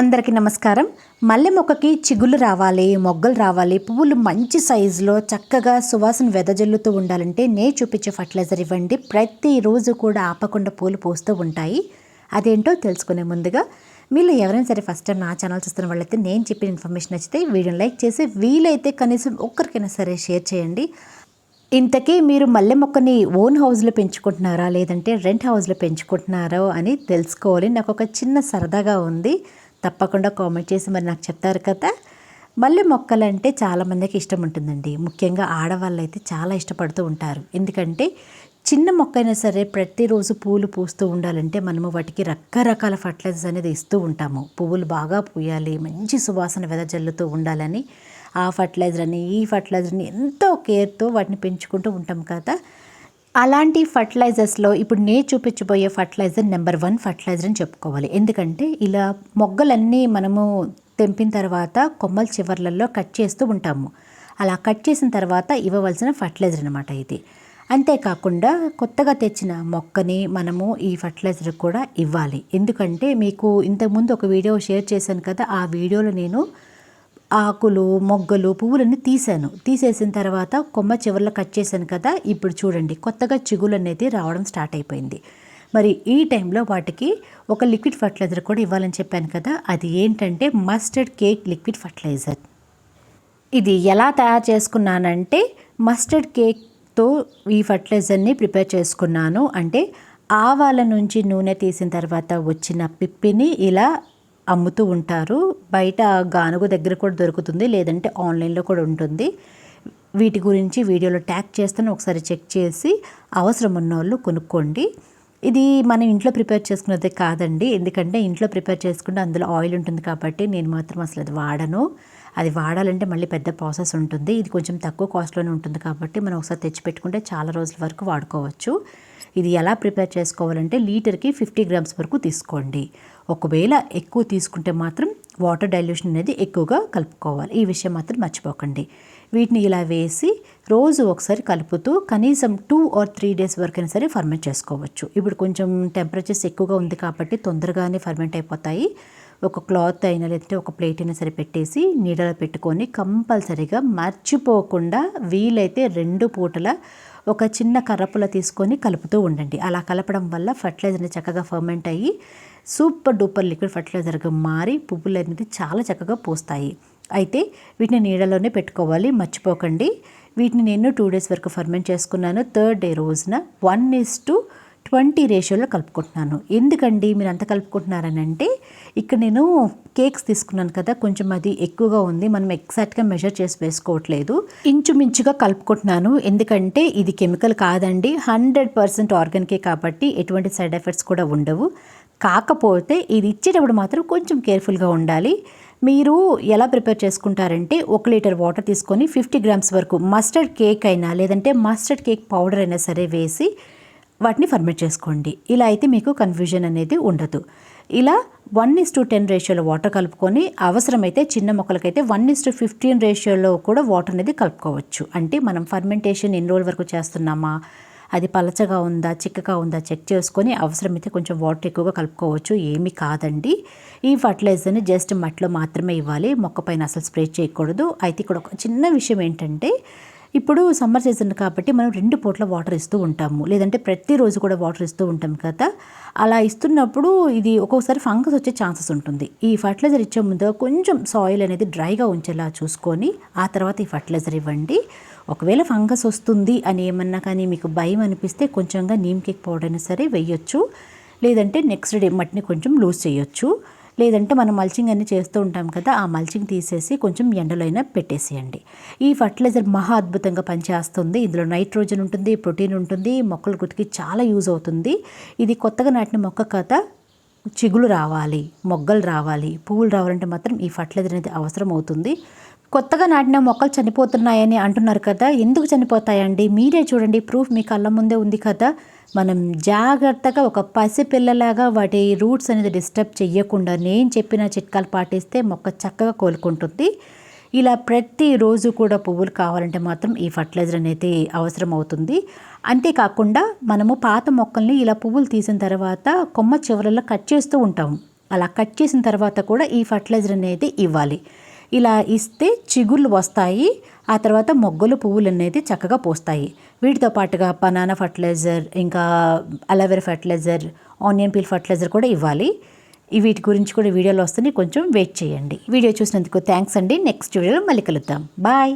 అందరికీ నమస్కారం. మల్లె మొక్కకి చిగుళ్ళు రావాలి మొగ్గలు రావాలి పువ్వులు మంచి సైజులో చక్కగా సువాసన వెదజల్లుతూ ఉండాలంటే నే చూపించే ఫర్టిలైజర్ ఇవ్వండి. ప్రతిరోజు కూడా ఆపకుండా పూలు పూస్తూ ఉంటాయి. అదేంటో తెలుసుకునే ముందుగా మీరు ఎవరైనా సరే ఫస్ట్ టైం నా ఛానల్ చూస్తున్న వాళ్ళైతే నేను చెప్పిన ఇన్ఫర్మేషన్ నచ్చితే వీడియోని లైక్ చేసి వీలైతే కనీసం ఒక్కరికైనా సరే షేర్ చేయండి. ఇంతకీ మీరు మల్లె మొక్కని ఓన్ హౌస్లో పెంచుకుంటున్నారా? లేదంటే రెంట్ హౌస్లో పెంచుకుంటున్నారో అని తెలుసుకోవాలి. నాకు ఒక చిన్న సరదాగా ఉంది. తప్పకుండా కామెంట్ చేసి మరి నాకు చెప్తారు కదా. మల్లె మొక్కలంటే చాలామందికి ఇష్టం ఉంటుందండి. ముఖ్యంగా ఆడవాళ్ళు అయితే చాలా ఇష్టపడుతూ ఉంటారు. ఎందుకంటే చిన్న మొక్క అయినా సరే ప్రతిరోజు పూలు పూస్తూ ఉండాలంటే మనము వాటికి రకరకాల ఫర్టిలైజర్స్ అనేది ఇస్తూ ఉంటాము. పువ్వులు బాగా పూయాలి మంచి సువాసన వెదజల్లుతూ ఉండాలని ఆ ఫర్టిలైజర్ అని ఈ ఫర్టిలైజర్ని ఎంతో కేర్తో వాటిని పెంచుకుంటూ ఉంటాం కదా. అలాంటి ఫర్టిలైజర్స్లో ఇప్పుడు నేను చూపించబోయే ఫర్టిలైజర్ నెంబర్ వన్ ఫర్టిలైజర్ అని చెప్పుకోవాలి. ఎందుకంటే ఇలా మొగ్గలన్నీ మనము తెంపిన తర్వాత కొమ్మల చివర్లలో కట్ చేస్తూ ఉంటాము. అలా కట్ చేసిన తర్వాత ఇవ్వవలసిన ఫర్టిలైజర్ అనమాట ఇది. అంతేకాకుండా కొత్తగా తెచ్చిన మొక్కని మనము ఈ ఫర్టిలైజర్ కూడా ఇవ్వాలి. ఎందుకంటే మీకు ఇంతకుముందు ఒక వీడియో షేర్ చేశాను కదా ఆ వీడియోలో నేను ఆకులు మొగ్గలు పువ్వులన్నీ తీసాను తీసేసిన తర్వాత కొమ్మ చివర్లో కట్ చేశాను కదా ఇప్పుడు చూడండి కొత్తగా చిగులు అనేది రావడం స్టార్ట్ అయిపోయింది. మరి ఈ టైంలో వాటికి ఒక లిక్విడ్ ఫర్టిలైజర్ కూడా ఇవ్వాలని చెప్పాను కదా అది ఏంటంటే మస్టర్డ్ కేక్ లిక్విడ్ ఫర్టిలైజర్. ఇది ఎలా తయారు చేసుకున్నానంటే మస్టర్డ్ కేక్తో ఈ ఫర్టిలైజర్ని ప్రిపేర్ చేసుకున్నాను. అంటే ఆవాల నుంచి నూనె తీసిన తర్వాత వచ్చిన పిప్పిని ఇలా అమ్ముతూ ఉంటారు. బయట గానుగు దగ్గర కూడా దొరుకుతుంది. లేదంటే ఆన్లైన్లో కూడా ఉంటుంది. వీటి గురించి వీడియోలో ట్యాగ్ చేస్తాను. ఒకసారి చెక్ చేసి అవసరం ఉన్న వాళ్ళు కొనుక్కోండి. ఇది మనం ఇంట్లో ప్రిపేర్ చేసుకున్నదే కాదండి. ఎందుకంటే ఇంట్లో ప్రిపేర్ చేసుకుంటే అందులో ఆయిల్ ఉంటుంది కాబట్టి నేను మాత్రం అసలు అది వాడను. అది వాడాలంటే మళ్ళీ పెద్ద ప్రాసెస్ ఉంటుంది. ఇది కొంచెం తక్కువ కాస్ట్లోనే ఉంటుంది కాబట్టి మనం ఒకసారి తెచ్చిపెట్టుకుంటే చాలా రోజుల వరకు వాడుకోవచ్చు. ఇది ఎలా ప్రిపేర్ చేసుకోవాలంటే లీటర్కి ఫిఫ్టీ గ్రామ్స్ వరకు తీసుకోండి. ఒకవేళ ఎక్కువ తీసుకుంటే మాత్రం వాటర్ డైల్యూషన్ అనేది ఎక్కువగా కలుపుకోవాలి. ఈ విషయం మాత్రం మర్చిపోకండి. వీటిని ఇలా వేసి రోజు ఒకసారి కలుపుతూ కనీసం టూ ఆర్ త్రీ డేస్ వరకైనా సరే ఫర్మెంట్ చేసుకోవచ్చు. ఇప్పుడు కొంచెం టెంపరేచర్స్ ఎక్కువగా ఉంది కాబట్టి తొందరగానే ఫర్మెంట్ అయిపోతాయి. ఒక క్లాత్ అయినా లేదంటే ఒక ప్లేట్ అయినా సరే పెట్టేసి నీడలో పెట్టుకొని కంపల్సరీగా మర్చిపోకుండా వీలైతే రెండు పూటల ఒక చిన్న కర్రపుల తీసుకొని కలుపుతూ ఉండండి. అలా కలపడం వల్ల ఫర్టిలైజర్ చక్కగా ఫర్మెంట్ అయ్యి సూపర్ డూపర్ లిక్విడ్ ఫర్టిలైజర్గా మారి పువ్వులు అనేది చాలా చక్కగా పూస్తాయి. అయితే వీటిని నీడలోనే పెట్టుకోవాలి. మర్చిపోకండి. వీటిని నేను టూ డేస్ వరకు ఫర్మెంట్ చేసుకున్నాను. థర్డ్ డే రోజున వన్ ఇస్ టు ట్వంటీ రేషియోలో కలుపుకుంటున్నాను. ఎందుకండి మీరు అంత కలుపుకుంటున్నారని అంటే ఇక్కడ నేను కేక్స్ తీసుకున్నాను కదా కొంచెం అది ఎక్కువగా ఉంది మనం ఎగ్జాక్ట్గా మెజర్ చేసి వేసుకోవట్లేదు. ఇంచుమించుగా కలుపుకుంటున్నాను ఎందుకంటే ఇది కెమికల్ కాదండి. హండ్రెడ్ పర్సెంట్ ఆర్గానికే కాబట్టి ఎటువంటి సైడ్ ఎఫెక్ట్స్ కూడా ఉండవు. కాకపోతే ఇది ఇచ్చేటప్పుడు మాత్రం కొంచెం కేర్ఫుల్గా ఉండాలి. మీరు ఎలా ప్రిపేర్ చేసుకుంటారంటే ఒక లీటర్ వాటర్ తీసుకొని ఫిఫ్టీ గ్రామ్స్ వరకు మస్టర్డ్ కేక్ అయినా లేదంటే మస్టర్డ్ కేక్ పౌడర్ అయినా సరే వేసి వాటిని ఫర్మెంట్ చేసుకోండి. ఇలా అయితే మీకు కన్ఫ్యూజన్ అనేది ఉండదు. ఇలా వన్ ఇస్ టు టెన్ రేషియోలో వాటర్ కలుపుకొని అవసరమైతే చిన్న మొక్కలకైతే వన్ ఇస్ టు ఫిఫ్టీన్ రేషియోలో కూడా వాటర్ అనేది కలుపుకోవచ్చు. అంటే మనం ఫర్మెంటేషన్ ఎన్ని రోజుల వరకు చేస్తున్నామా? అది పలచగా ఉందా? చిక్కగా ఉందా? చెక్ చేసుకొని అవసరమైతే కొంచెం వాటర్ ఎక్కువగా కలుపుకోవచ్చు. ఏమీ కాదండి. ఈ ఫర్టిలైజర్ని జస్ట్ మట్టిలో మాత్రమే ఇవ్వాలి. మొక్క పైన అసలు స్ప్రే చేయకూడదు. అయితే ఇక్కడ ఒక చిన్న విషయం ఏంటంటే ఇప్పుడు సమ్మర్ సీజన్ కాబట్టి మనం రెండు పూట్ల వాటర్ ఇస్తూ ఉంటాము. లేదంటే ప్రతిరోజు కూడా వాటర్ ఇస్తూ ఉంటాం కదా. అలా ఇస్తున్నప్పుడు ఇది ఒక్కొక్కసారి ఫంగస్ వచ్చే ఛాన్సెస్ ఉంటుంది. ఈ ఫర్టిలైజర్ ఇచ్చే ముందు కొంచెం సాయిల్ అనేది డ్రైగా ఉంచేలా చూసుకొని ఆ తర్వాత ఈ ఫర్టిలైజర్ ఇవ్వండి. ఒకవేళ ఫంగస్ వస్తుంది అని ఏమన్నా కానీ మీకు భయం అనిపిస్తే కొంచెంగా నీమ్ కేక్ పౌడర్ అయినా సరే వేయొచ్చు. లేదంటే నెక్స్ట్ డే మట్టిని కొంచెం లూజ్ చేయొచ్చు. లేదంటే మనం మల్చింగ్ అన్ని చేస్తూ ఉంటాం కదా ఆ మల్చింగ్ తీసేసి కొంచెం ఎండలో అయినా పెట్టేసేయండి. ఈ ఫర్టిలైజర్ మహా అద్భుతంగా పనిచేస్తుంది. ఇందులో నైట్రోజన్ ఉంటుంది ప్రోటీన్ ఉంటుంది మొక్కల గుర్తికి చాలా యూజ్ అవుతుంది. ఇది కొత్తగా నాటిన మొక్క కథ. చిగులు రావాలి మొగ్గలు రావాలి పువ్వులు రావాలంటే మాత్రం ఈ ఫర్టిలైజర్ అనేది అవసరం అవుతుంది కొత్తగా నాటిన మొక్కలు చనిపోతున్నాయని అంటున్నారు కదా ఎందుకు చనిపోతాయండి? మీరే చూడండి ప్రూఫ్ మీ కళ్ళ ముందే ఉంది కదా. మనం జాగ్రత్తగా ఒక పసిపిల్లలాగా వాటి రూట్స్ అనేది డిస్టర్బ్ చేయకుండా నేను చెప్పిన చిట్కాలు పాటిస్తే మొక్క చక్కగా కోలుకుంటుంది. ఇలా ప్రతిరోజు కూడా పువ్వులు కావాలంటే మాత్రం ఈ ఫర్టిలైజర్ అనేది అవసరం అవుతుంది. అంతేకాకుండా మనము పాత మొక్కల్ని ఇలా పువ్వులు తీసిన తర్వాత కొమ్మ చివరలో కట్ చేస్తూ ఉంటాము. అలా కట్ చేసిన తర్వాత కూడా ఈ ఫర్టిలైజర్ అనేది ఇవ్వాలి. ఇలా ఇస్తే చిగుళ్ళు వస్తాయి ఆ తర్వాత మొగ్గలు పువ్వులు అనేది చక్కగా పోస్తాయి. వీటితో పాటుగా బనానా ఫర్టిలైజర్ ఇంకా aloe vera fertiliser onion peel fertiliser కూడా ఇవ్వాలి. ఈ వీటి గురించి కూడా వీడియోలో వస్తుంది కొంచెం వెయిట్ చేయండి. వీడియో చూసినందుకు థ్యాంక్స్ అండి. నెక్స్ట్ వీడియోలో మళ్ళీ కలుద్దాం. బాయ్!